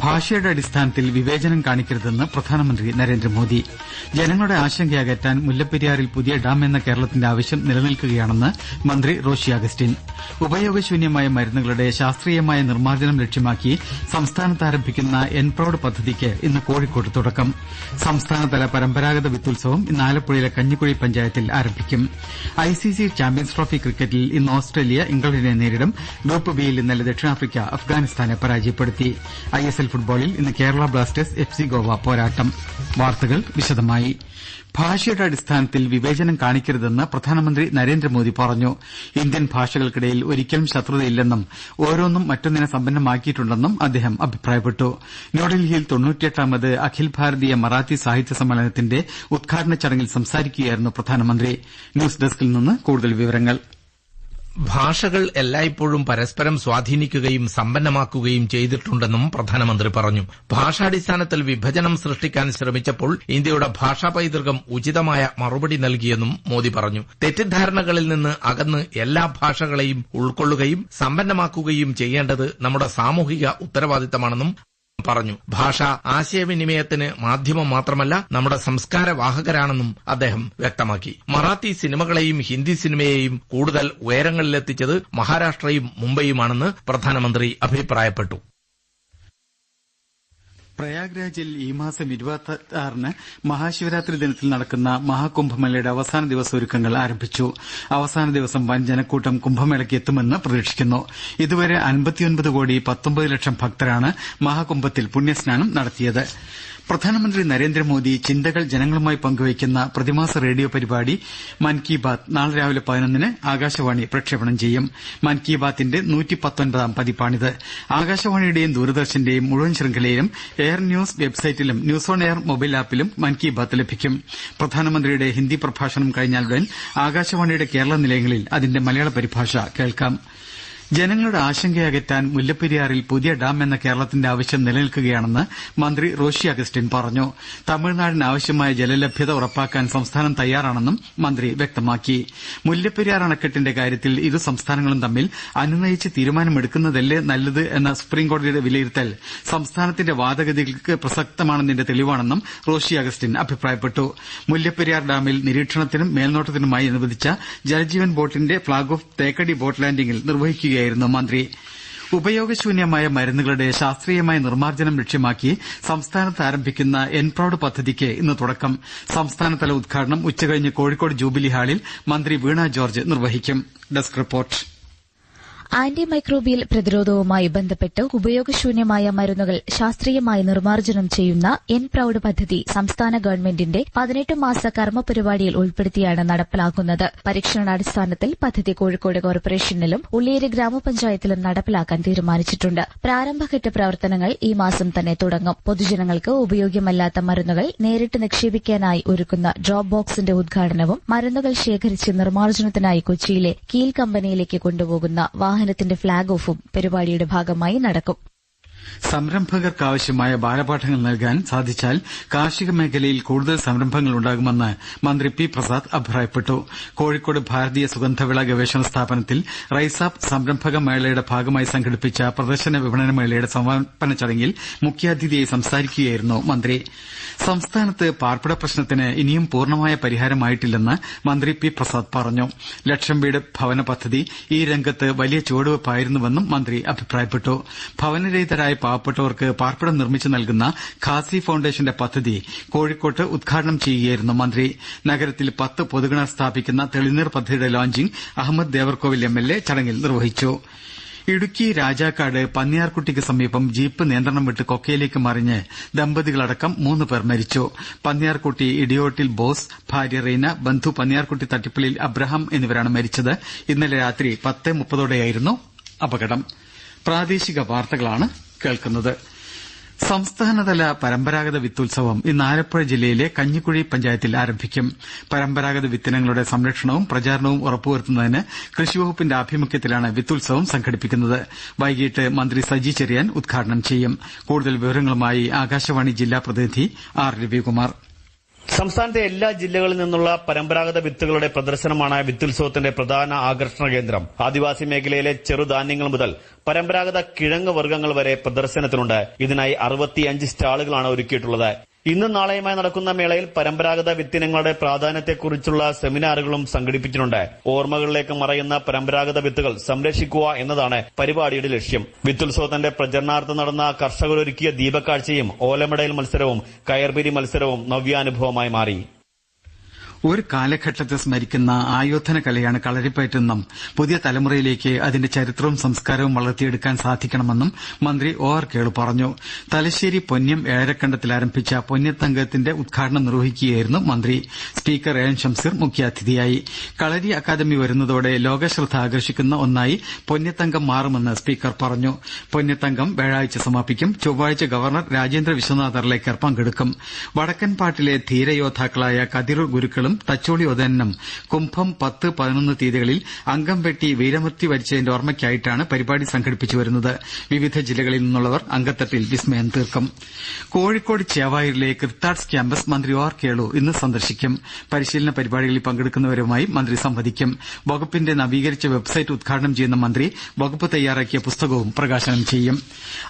ഭാഷയുടെ അടിസ്ഥാനത്തിൽ വിവേചനം കാണിക്കരുതെന്ന് പ്രധാനമന്ത്രി നരേന്ദ്രമോദി. ജനങ്ങളുടെ ആശങ്കയകറ്റാൻ മുല്ലപ്പെരിയാറിൽ പുതിയ ഡാം എന്ന കേരളത്തിന്റെ ആവശ്യം നിലനിൽക്കുകയാണെന്ന് മന്ത്രി റോഷി അഗസ്റ്റിൻ. ഉപയോഗശൂന്യമായ മരുന്നുകളുടെ ശാസ്ത്രീയമായ നിർമ്മാർജനം ലക്ഷ്യമാക്കി സംസ്ഥാനത്ത് ആരംഭിക്കുന്ന എൻപ്രൌഡ് പദ്ധതിക്ക് ഇന്ന് കോഴിക്കോട്ട് തുടക്കം. സംസ്ഥാനതല പരമ്പരാഗത വിത്തുത്സവം ഇന്ന് ആലപ്പുഴയിലെ കഞ്ഞിക്കുഴി പഞ്ചായത്തിൽ ആരംഭിക്കും. ഐസിസി ചാമ്പ്യൻസ് ട്രോഫി ക്രിക്കറ്റിൽ ഇന്ന് ഓസ്ട്രേലിയ ഇംഗ്ലണ്ടിനെ നേരിടും. ഗ്രൂപ്പ് ബിയിൽ ഇന്നലെ ദക്ഷിണാഫ്രിക്ക അഫ്ഗാനിസ്ഥാനെ പരാജയപ്പെടുത്തി. ഫുട്ബോളിൽ ഇന്ന് Kerala Blasters F C Goa പോരാട്ടം. വാർത്തകൾ വിശദമായി. ഭാഷയുടെ അടിസ്ഥാനത്തിൽ വിവേചനം കാണിക്കരുതെന്ന് പ്രധാനമന്ത്രി നരേന്ദ്രമോദി പറഞ്ഞു. ഇന്ത്യൻ ഭാഷകൾക്കിടയിൽ ഒരിക്കലും ശത്രുതയില്ലെന്നും ഓരോന്നും മറ്റൊന്നിനെ സമ്പന്നമാക്കിയിട്ടുണ്ടെന്നും അദ്ദേഹം അഭിപ്രായപ്പെട്ടു. ന്യൂഡൽഹിയിൽ തൊണ്ണൂറ്റിയെട്ടാമത് അഖിൽ ഭാരതീയ മറാത്തി സാഹിത്യ സമ്മേളനത്തിന്റെ ഉദ്ഘാടന ചടങ്ങിൽ സംസാരിക്കുകയായിരുന്നു പ്രധാനമന്ത്രി. ന്യൂസ് ഡെസ്കിൽ നിന്ന് കൂടുതൽ വിവരങ്ങൾ. ഭാഷകൾ എല്ലായ്പ്പോഴും പരസ്പരം സ്വാധീനിക്കുകയും സമ്പന്നമാക്കുകയും ചെയ്തിട്ടുണ്ടെന്നും പ്രധാനമന്ത്രി പറഞ്ഞു. ഭാഷാടിസ്ഥാനത്തിൽ വിഭജനം സൃഷ്ടിക്കാൻ ശ്രമിച്ചപ്പോൾ ഇന്ത്യയുടെ ഭാഷാ പൈതൃകം ഉചിതമായ മറുപടി നൽകിയെന്നും മോദി പറഞ്ഞു. തെറ്റിദ്ധാരണകളിൽ നിന്ന് അകന്ന് എല്ലാ ഭാഷകളെയും ഉൾക്കൊള്ളുകയും സമ്പന്നമാക്കുകയും ചെയ്യേണ്ടത് നമ്മുടെ സാമൂഹിക ഉത്തരവാദിത്തമാണെന്നും പറഞ്ഞു. ഭാഷ ആശയവിനിമയത്തിന് മാധ്യമം മാത്രമല്ല നമ്മുടെ സംസ്കാര വാഹകരാണെന്നും അദ്ദേഹം വ്യക്തമാക്കി. മറാത്തി സിനിമകളെയും ഹിന്ദി സിനിമയെയും കൂടുതൽ ഉയരങ്ങളിലെത്തിച്ചത് മഹാരാഷ്ട്രയും മുംബൈയുമാണെന്ന് പ്രധാനമന്ത്രി അഭിപ്രായപ്പെട്ടു. പ്രയാഗ്രാജിൽ ഈ മാസം ഇരുപത്തിയാറിന് മഹാശിവരാത്രി ദിനത്തിൽ നടക്കുന്ന മഹാകുംഭമേളയുടെ അവസാന ദിവസ ഒരുക്കങ്ങൾ ആരംഭിച്ചു. അവസാന ദിവസം വൻ ജനക്കൂട്ടം കുംഭമേളയ്ക്ക് എത്തുമെന്ന് പ്രതീക്ഷിക്കുന്നു. ഇതുവരെ അൻപത്തിയൊൻപത് കോടി പത്തൊമ്പത് ലക്ഷം ഭക്തരാണ് മഹാകുംഭത്തിൽ പുണ്യസ്നാനം നടത്തിയത്. പ്രധാനമന്ത്രി നരേന്ദ്രമോദി ചിന്തകൾ ജനങ്ങളുമായി പങ്കുവയ്ക്കുന്ന പ്രതിമാസ റേഡിയോ പരിപാടി മൻ കി ബാത് നാളെ രാവിലെ പതിനൊന്നിന് ആകാശവാണി പ്രക്ഷേപണം ചെയ്യും. മൻ കി ബാത്തിന്റെ ആകാശവാണിയുടെയും ദൂരദർശന്റെയും മുഴുവൻ ശൃംഖലയിലും എയർ ന്യൂസ് വെബ്സൈറ്റിലും ന്യൂസ് ഓൺ എയർ മൊബൈൽ ആപ്പിലും മൻ കി ബാത് ലഭിക്കും. പ്രധാനമന്ത്രിയുടെ ഹിന്ദി പ്രഭാഷണം കഴിഞ്ഞാലുടൻ ആകാശവാണിയുടെ കേരള നിലയങ്ങളിൽ അതിന്റെ മലയാള പരിഭാഷ കേൾക്കാം. ജനങ്ങളുടെ ആശങ്കയകറ്റാൻ മുല്ലപ്പെരിയാറിൽ പുതിയ ഡാം എന്ന കേരളത്തിന്റെ ആവശ്യം നിലനിൽക്കുകയാണെന്ന് മന്ത്രി റോഷി അഗസ്റ്റിൻ പറഞ്ഞു. തമിഴ്നാടിന് ആവശ്യമായ ജലലഭ്യത ഉറപ്പാക്കാൻ സംസ്ഥാനം തയ്യാറാണെന്നും മന്ത്രി വ്യക്തമാക്കി. മുല്ലപ്പെരിയാർ അണക്കെട്ടിന്റെ കാര്യത്തിൽ ഇരു സംസ്ഥാനങ്ങളും തമ്മിൽ അനുനയിച്ച് തീരുമാനമെടുക്കുന്നതല്ലേ നല്ലത് എന്ന സുപ്രീംകോടതിയുടെ വിലയിരുത്തൽ സംസ്ഥാനത്തിന്റെ വാദഗതികൾക്ക് പ്രസക്തമാണെന്നതിന്റെ തെളിവാണെന്നും റോഷി അഗസ്റ്റിൻ അഭിപ്രായപ്പെട്ടു. മുല്ലപ്പെരിയാർ ഡാമിൽ നിരീക്ഷണത്തിനും മേൽനോട്ടത്തിനുമായി അനുവദിച്ച ജലജീവൻ ബോട്ടിന്റെ ഫ്ളാഗ് ഓഫ് തേക്കടി ബോട്ട് ലാൻഡിംഗിൽ നിർവഹിക്കുകയായിരുന്നു മന്ത്രി. ഉപയോഗശൂന്യമായ മരുന്നുകളുടെ ശാസ്ത്രീയമായ നിർമ്മാർജനം ലക്ഷ്യമാക്കി സംസ്ഥാനത്ത് ആരംഭിക്കുന്ന എൻപ്രൌഡ് പദ്ധതിക്ക് ഇന്ന് തുടക്കം. സംസ്ഥാനതല ഉദ്ഘാടനം ഉച്ചകഴിഞ്ഞ് കോഴിക്കോട് ജൂബിലി ഹാളിൽ മന്ത്രി വീണ ജോർജ് നിർവഹിക്കും. ഡെസ്ക് റിപ്പോർട്ട് ആന്റി മൈക്രോബിയൽ പ്രതിരോധവുമായി ബന്ധപ്പെട്ട് ഉപയോഗശൂന്യമായ മരുന്നുകൾ ശാസ്ത്രീയമായി നിർമ്മാർജനം ചെയ്യുന്ന എൻ പ്രൌഡ് പദ്ധതി സംസ്ഥാന ഗവൺമെന്റിന്റെ പതിനെട്ട് മാസ കർമ്മ പരിപാടിയിൽ ഉൾപ്പെടുത്തിയാണ് നടപ്പിലാക്കുന്നത്. പരീക്ഷണാടിസ്ഥാനത്തിൽ പദ്ധതി കോഴിക്കോട് കോർപ്പറേഷനിലും ഉള്ളിയേരി ഗ്രാമപഞ്ചായത്തിലും നടപ്പിലാക്കാൻ തീരുമാനിച്ചിട്ടുണ്ട്. പ്രാരംഭഘട്ട പ്രവർത്തനങ്ങൾ ഈ മാസം തന്നെ തുടങ്ങും. പൊതുജനങ്ങൾക്ക് ഉപയോഗ്യമല്ലാത്ത മരുന്നുകൾ നേരിട്ട് നിക്ഷേപിക്കാനായി ഒരുക്കുന്ന ഡ്രോപ്പ് ബോക്സിന്റെ ഉദ്ഘാടനവും മരുന്നുകൾ ശേഖരിച്ച് നിർമ്മാർജനത്തിനായി കൊച്ചിയിലെ കീൽ കമ്പനിയിലേക്ക് കൊണ്ടുപോകുന്ന വാഹനത്തിന്റെ ഫ്ളാഗ് ഓഫും പരിപാടിയുടെ ഭാഗമായി നടക്കും. സംരംഭകർക്കാവശ്യമായ ബാലപാഠങ്ങൾ നൽകാൻ സാധിച്ചാൽ കാർഷിക മേഖലയിൽ കൂടുതൽ സംരംഭങ്ങൾ ഉണ്ടാകുമെന്ന് മന്ത്രി പി പ്രസാദ് അഭിപ്രായപ്പെട്ടു. കോഴിക്കോട് ഭാരതീയ സുഗന്ധവിള ഗവേഷണ സ്ഥാപനത്തിൽ റൈസാപ്പ് സംരംഭക മേളയുടെ ഭാഗമായി സംഘടിപ്പിച്ച പ്രദർശന വിപണന മേളയുടെ സമാപന ചടങ്ങിൽ മുഖ്യാതിഥിയായി സംസാരിക്കുകയായിരുന്നു മന്ത്രി. സംസ്ഥാനത്ത് പാർപ്പിട പ്രശ്നത്തിന് ഇനിയും പൂർണമായ പരിഹാരമായിട്ടില്ലെന്ന് മന്ത്രി പി പ്രസാദ് പറഞ്ഞു. ലക്ഷം വീട് ഭവന പദ്ധതി ഈ രംഗത്ത് വലിയ ചുവടുവയ്പായിരുന്നുവെന്നും മന്ത്രി അഭിപ്രായപ്പെട്ടു. ഭവനരഹിതരായ പാവപ്പെട്ടവർക്ക് പാർപ്പിടം നിർമ്മിച്ചു നൽകുന്ന ഖാസി ഫൌണ്ടേഷന്റെ പദ്ധതി കോഴിക്കോട്ട് ഉദ്ഘാടനം ചെയ്യുകയായിരുന്നു മന്ത്രി. നഗരത്തിൽ പത്ത് പൊതുകിണർ സ്ഥാപിക്കുന്ന തെളിനീർ പദ്ധതിയുടെ launching Ahammed Devarkovil M L A ചടങ്ങിൽ നിർവഹിച്ചു. ഇടുക്കി രാജാക്കാട് പന്നിയാർകുട്ടിക്ക് സമീപം ജീപ്പ് നിയന്ത്രണം വിട്ട് കൊക്കയിലേക്ക് മറിഞ്ഞ് ദമ്പതികളടക്കം മൂന്ന് പേർ മരിച്ചു. പന്നിയാർകുട്ടി ഇടിയോട്ടിൽ ബോസ് ഭാര്യ റീന ബന്ധു പന്നിയാർകുട്ടി തട്ടിപ്പള്ളിയിൽ അബ്രഹാം എന്നിവരാണ് മരിച്ചത്. ഇന്നലെ രാത്രി പത്ത് മുപ്പതോടെയായിരുന്നു അപകടം. കേൾക്കുന്നത്. സംസ്ഥാനതല പരമ്പരാഗത വിത്തുത്സവം ഇന്ന് ആലപ്പുഴ ജില്ലയിലെ കഞ്ഞിക്കുഴി പഞ്ചായത്തിൽ ആരംഭിക്കും. പരമ്പരാഗത വിത്തിനങ്ങളുടെ സംരക്ഷണവും പ്രചാരണവും ഉറപ്പുവരുത്തുന്നതിന് കൃഷിവകുപ്പിന്റെ ആഭിമുഖ്യത്തിലാണ് വിത്തുത്സവം സംഘടിപ്പിക്കുന്നത്. വൈകിട്ട് മന്ത്രി സജി ചെറിയാൻ ഉദ്ഘാടനം ചെയ്യും. കൂടുതൽ വിവരങ്ങളുമായി ആകാശവാണി ജില്ലാ പ്രതിനിധി ആർ രവികുമാർ. സംസ്ഥാനത്തെ എല്ലാ ജില്ലകളിൽ നിന്നുള്ള പരമ്പരാഗത വിത്തുകളുടെ പ്രദർശനമാണ് വിത്തുത്സവത്തിന്റെ പ്രധാന ആകർഷണ കേന്ദ്രം. ആദിവാസി മേഖലയിലെ ചെറുധാന്യങ്ങൾ മുതൽ പരമ്പരാഗത കിഴങ്ങ് വർഗങ്ങൾ വരെ പ്രദർശനത്തിനുണ്ട്. ഇതിനായി അറുപത്തിയഞ്ച് സ്റ്റാളുകളാണ് ഒരുക്കിയിട്ടുള്ളത്. ഇന്നും നാളെയുമായി നടക്കുന്ന മേളയിൽ പരമ്പരാഗത വിത്തിനങ്ങളുടെ പ്രാധാന്യത്തെക്കുറിച്ചുള്ള സെമിനാറുകളും സംഘടിപ്പിച്ചിട്ടുണ്ട്. ഓർമ്മകളിലേക്ക് മറയുന്ന പരമ്പരാഗത വിത്തുകൾ സംരക്ഷിക്കുക എന്നതാണ് പരിപാടിയുടെ ലക്ഷ്യം. വിത്തുത്സവത്തിന്റെ പ്രചരണാർത്ഥം നടന്ന കർഷകരൊരുക്കിയ ദീപക്കാഴ്ചയും ഓലമടയിൽ മത്സരവും കയർപിരി മത്സരവും നവ്യാനുഭവമായി മാറി. ഒരു കാലഘട്ടത്തെ സ്മരിക്കുന്ന ആയോധന കലയാണ് കളരിപ്പയറ്റെന്നും പുതിയ തലമുറയിലേക്ക് അതിന്റെ ചരിത്രവും സംസ്കാരവും വളർത്തിയെടുക്കാൻ സാധിക്കണമെന്നും മന്ത്രി ഒ ആർ കേളു പറഞ്ഞു. തലശ്ശേരി പൊന്നം ഏഴരക്കണ്ടത്തിൽ ആരംഭിച്ച പൊന്നത്തങ്കത്തിന്റെ ഉദ്ഘാടനം നിർവഹിക്കുകയായിരുന്നു മന്ത്രി. സ്പീക്കർ എ എൻ ഷംസീർ മുഖ്യാതിഥിയായി. കളരി അക്കാദമി വരുന്നതോടെ ലോകശ്രദ്ധ ആകർഷിക്കുന്ന ഒന്നായി പൊന്നത്തങ്കം മാറുമെന്ന് സ്പീക്കർ പറഞ്ഞു. പൊന്നത്തങ്കം വ്യാഴാഴ്ച സമാപിക്കും. ചൊവ്വാഴ്ച ഗവർണർ രാജേന്ദ്ര വിശ്വനാഥ് അർലേക്കർ പങ്കെടുക്കും വടക്കൻപാട്ടിലെ ധീരയോദ്ധാക്കളായ കതിരൂർ ഗുരുക്കളും തച്ചോളി ഒതനും കുംഭം പത്ത് പതിനൊന്ന് തീയതികളിൽ അംഗം വെട്ടി വീരമൃത്യു വരിച്ചതിന്റെ ഓർമ്മയ്ക്കായിട്ടാണ് പരിപാടി സംഘടിപ്പിച്ചുവരുന്നത് വിവിധ ജില്ലകളിൽ നിന്നുള്ളവർ അങ്കത്തട്ടിൽ വിസ്മയം തീർക്കും. കോഴിക്കോട് ചേവായൂരിലെ ക്രിത്താഡ്സ് ക്യാമ്പസ് മന്ത്രി ഒ ആർ കേളു ഇന്ന് സന്ദർശിക്കും. പരിശീലന പരിപാടികളിൽ പങ്കെടുക്കുന്നവരുമായി മന്ത്രി സംവദിക്കും. വകുപ്പിന്റെ നവീകരിച്ച വെബ്സൈറ്റ് ഉദ്ഘാടനം ചെയ്യുന്ന മന്ത്രി വകുപ്പ് തയ്യാറാക്കിയ പുസ്തകവും പ്രകാശനം ചെയ്യും.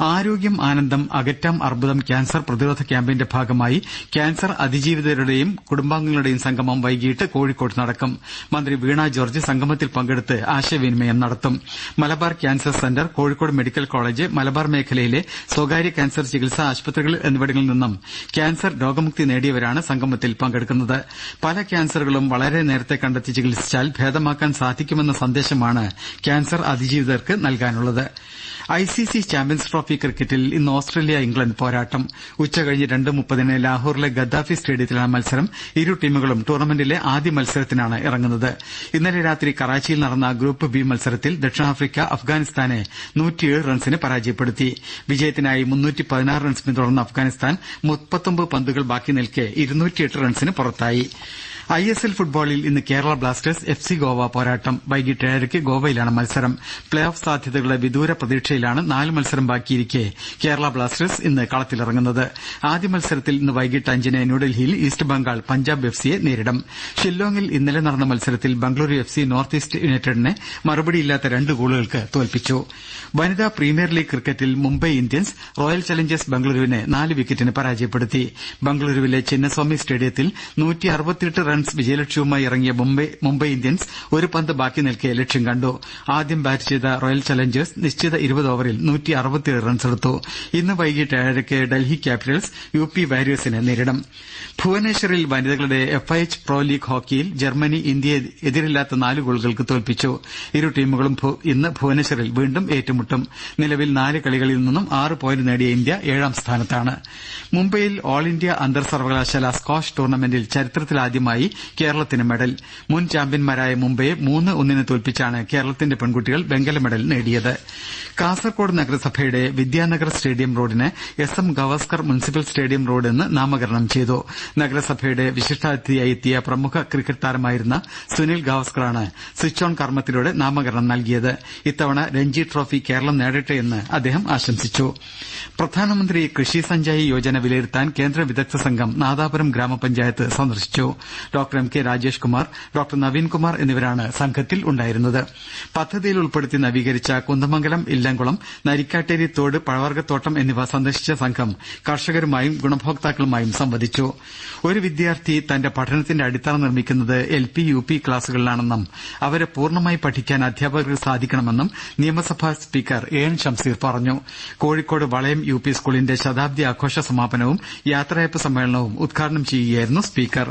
ആരോഗ്യം ആനന്ദം അകറ്റാം അർബുദം ക്യാൻസർ പ്രതിരോധ ക്യാമ്പയിന്റെ ഭാഗമായി ക്യാൻസർ അതിജീവിതരുടെയും കുടുംബാംഗങ്ങളുടെയും സംഗമം വൈകിട്ട് കോഴിക്കോട്ട് നടക്കും. മന്ത്രി വീണ ജോർജ് സംഗമത്തിൽ പങ്കെടുത്ത് ആശയവിനിമയം നടത്തും. Malabar cancer centre Kozhikode medical college Malabar മേഖലയിലെ സ്വകാര്യ ക്യാൻസർ ചികിത്സാ ആശുപത്രികൾ എന്നിവിടങ്ങളിൽ നിന്നും ക്യാൻസർ രോഗമുക്തി നേടിയവരാണ് സംഗമത്തിൽ പങ്കെടുക്കുന്നത്. പല ക്യാൻസറുകളും വളരെ നേരത്തെ കണ്ടെത്തി ചികിത്സിച്ചാൽ ഭേദമാക്കാൻ സാധിക്കുമെന്ന സന്ദേശമാണ് ക്യാൻസർ അതിജീവിതർക്ക് നൽകാനുള്ളത്. ഐസിസി ചാമ്പ്യൻസ് ട്രോഫി ക്രിക്കറ്റിൽ ഇന്ന് ഓസ്ട്രേലിയ ഇംഗ്ലണ്ട് പോരാട്ടം. ഉച്ചകഴിഞ്ഞ് രണ്ട് മുപ്പതിന് ലാഹോറിലെ ഗദ്ദാഫി സ്റ്റേഡിയത്തിലാണ് മത്സരം. ഇരു ടീമുകളും ടൂർണമെന്റിലെ ആദ്യ മത്സരത്തിനാണ് ഇറങ്ങുന്നത്. ഇന്നലെ രാത്രി കറാച്ചിയിൽ നടന്ന ഗ്രൂപ്പ് ബി മത്സരത്തിൽ ദക്ഷിണാഫ്രിക്ക അഫ്ഗാനിസ്ഥാനെ റൺസിന് പരാജയപ്പെടുത്തി. വിജയത്തിനായി റൺസ് പിന്തുടർന്ന അഫ്ഗാനിസ്ഥാൻ പന്തുകൾ ബാക്കി നിൽക്കെ റൺസിന് പുറത്തായി. ഐ എസ് എൽ ഫുട്ബോളിൽ ഇന്ന് Kerala Blasters F C Goa പോരാട്ടം. വൈകിട്ട് ഏഴരയ്ക്ക് ഗോവയിലാണ് മത്സരം. പ്ലേ ഓഫ് സാധ്യതകളുടെ വിദൂര പ്രതീക്ഷയിലാണ് നാല് മത്സരം ബാക്കിയിരിക്കെ കേരള ബ്ലാസ്റ്റേഴ്സ് ഇന്ന് കളത്തിലിറങ്ങുന്നത്. ആദ്യ മത്സരത്തിൽ ഇന്ന് വൈകിട്ട് അഞ്ചിന് ന്യൂഡൽഹിയിൽ ഈസ്റ്റ് ബംഗാൾ പഞ്ചാബ് എഫ് സിയെ നേരിടും. ഷില്ലോങ്ങിൽ ഇന്നലെ നടന്ന മത്സരത്തിൽ Bengaluru F C north east യുണൈറ്റഡിനെ മറുപടിയില്ലാത്ത രണ്ട് ഗോളുകൾക്ക് തോൽപ്പിച്ചു. വനിതാ പ്രീമിയർ ലീഗ് ക്രിക്കറ്റിൽ മുംബൈ ഇന്ത്യൻസ് റോയൽ ചലഞ്ചേഴ്സ് ബംഗളൂരുവിനെ നാല് വിക്കറ്റിന് പരാജയപ്പെടുത്തി. ബംഗളൂരുവിലെ ചിന്നസ്വാമി സ്റ്റേഡിയത്തിൽ റൺസ് വിജയലക്ഷ്യവുമായി ഇറങ്ങിയ മുംബൈ ഇന്ത്യൻസ് ഒരു പന്ത് ബാക്കി നിൽക്കെ ലക്ഷ്യം കണ്ടു. ആദ്യം ബാറ്റ് ചെയ്ത റോയൽ ചലഞ്ചേഴ്സ് നിശ്ചിത ഇരുപത് ഓവറിൽ റൺസെടുത്തു ഇന്ന് വൈകിട്ട് ഏഴരയ്ക്ക് ഡൽഹി ക്യാപിറ്റൽസ് യു പി വാരിയേഴ്സിനെ നേരിടും. ഭുവനേശ്വറിൽ വനിതകളുടെ F I H pro league ഹോക്കിയിൽ ജർമ്മനി ഇന്ത്യയെ എതിരില്ലാത്ത നാല് ഗോളുകൾക്ക് തോൽപ്പിച്ചു. ഇരു ടീമുകളും ഇന്ന് ഭുവനേശ്വറിൽ വീണ്ടും ഏറ്റുമുട്ടും. നിലവിൽ നാല് കളികളിൽ നിന്നും ആറ് പോയിന്റ് നേടിയ ഇന്ത്യ ഏഴാം സ്ഥാനത്താണ്. മുംബൈയിൽ ഓൾ ഇന്ത്യ അന്തർ സർവകലാശാല സ്കോഷ് ടൂർണമെന്റിൽ ചരിത്രത്തിലാദ്യമായി കേരളത്തിന് മെഡൽ. മുൻ ചാമ്പ്യന്മാരായ മുംബൈയെ മൂന്ന് ഒന്നിന് തോൽപ്പിച്ചാണ് കേരളത്തിന്റെ പെൺകുട്ടികൾ വെങ്കല മെഡൽ നേടിയത്. കാസർകോട് നഗരസഭയുടെ വിദ്യാനഗർ സ്റ്റേഡിയം റോഡിന് S M Gavaskar municipal stadium road എന്ന് നാമകരണം ചെയ്തു. നഗരസഭയുടെ വിശിഷ്ടാതിഥിയായി എത്തിയ പ്രമുഖ ക്രിക്കറ്റ് താരമായിരുന്ന സുനിൽ ഗവാസ്കറാണ് സ്വിച്ച് ഓൺ കർമ്മത്തിലൂടെ നാമകരണം നൽകിയത്. ഇത്തവണ രഞ്ജി ട്രോഫി കേരളം നേടട്ടെയെന്ന് അദ്ദേഹം ആശംസിച്ചു. പ്രധാനമന്ത്രി കൃഷി സഞ്ചായി യോജന വിലയിരുത്താൻ കേന്ദ്ര വിദഗ്ധ സംഘം നാദാപുരം ഗ്രാമപഞ്ചായത്ത് സന്ദർശിച്ചു. Doctor M K Rajesh Kumar doctor Naveenkumar എന്നിവരാണ് സംഘത്തിൽ ഉണ്ടായിരുന്നത്. പദ്ധതിയിൽ ഉൾപ്പെടുത്തി നവീകരിച്ച കുന്ദമംഗലം ഇല്ലംകുളം നരിക്കാട്ടേരി തോട് പഴവർഗത്തോട്ടം എന്നിവ സന്ദർശിച്ച സംഘം കർഷകരുമായും ഗുണഭോക്താക്കളുമായും സംവദിച്ചു. ഒരു വിദ്യാർത്ഥി തന്റെ പഠനത്തിന്റെ അടിത്തറ നിർമ്മിക്കുന്നത് എൽ പി യു പി ക്ലാസുകളിലാണെന്നും അവരെ പൂർണമായി പഠിക്കാൻ അധ്യാപകർക്ക് സാധിക്കണമെന്നും നിയമസഭാ സ്പീക്കർ എ എൻ ഷംസീർ പറഞ്ഞു. കോഴിക്കോട് വളയം യു പി സ്കൂളിന്റെ ശതാബ്ദി ആഘോഷ സമാപനവും യാത്രയയപ്പ് സമ്മേളനവും ഉദ്ഘാടനം ചെയ്യുകയായിരുന്നു സ്പീക്കർ.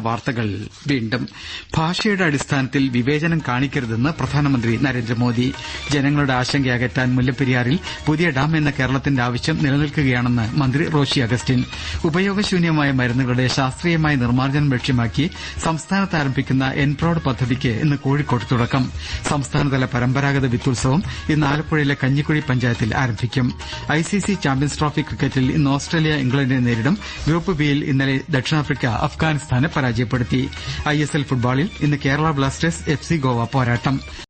വാർത്തകൾ വീണ്ടും. ഭാഷയുടെ അടിസ്ഥാനത്തിൽ വിവേചനം കാണിക്കരുതെന്ന് പ്രധാനമന്ത്രി നരേന്ദ്രമോദി. ജനങ്ങളുടെ ആശങ്ക അകറ്റാൻ മുല്ലപ്പെരിയാറിൽ പുതിയ ഡാം എന്ന കേരളത്തിന്റെ ആവശ്യം നിലനിൽക്കുകയാണെന്ന് മന്ത്രി റോഷി അഗസ്റ്റിൻ. ഉപയോഗശൂന്യമായ മരുന്നുകളുടെ ശാസ്ത്രീയമായ നിർമ്മാർജനം ലക്ഷ്യമാക്കി സംസ്ഥാനത്ത് ആരംഭിക്കുന്ന എൻപ്രോഡ് പദ്ധതിക്ക് ഇന്ന് കോഴിക്കോട് തുടക്കം. സംസ്ഥാനതല പരമ്പരാഗത വിത്തുത്സവം ഇന്ന് ആലപ്പുഴയിലെ കഞ്ഞിക്കുഴി പഞ്ചായത്തിൽ ആരംഭിക്കും. ഐസിസി ചാമ്പ്യൻസ് ട്രോഫി ക്രിക്കറ്റിൽ ഇന്ന് ഓസ്ട്രേലിയ ഇംഗ്ലണ്ടിനെ നേരിടും. ഗ്രൂപ്പ് ബിയിൽ ഇന്നലെ ദക്ഷിണാഫ്രിക്ക അഫ്ഗാനിസ്ഥാനെ പരാജയപ്പെടുത്തി. ഐഎസ്എൽ ഫുട്ബോളിൽ ഇന്ന് Kerala Blasters F C Goa പോരാട്ടം.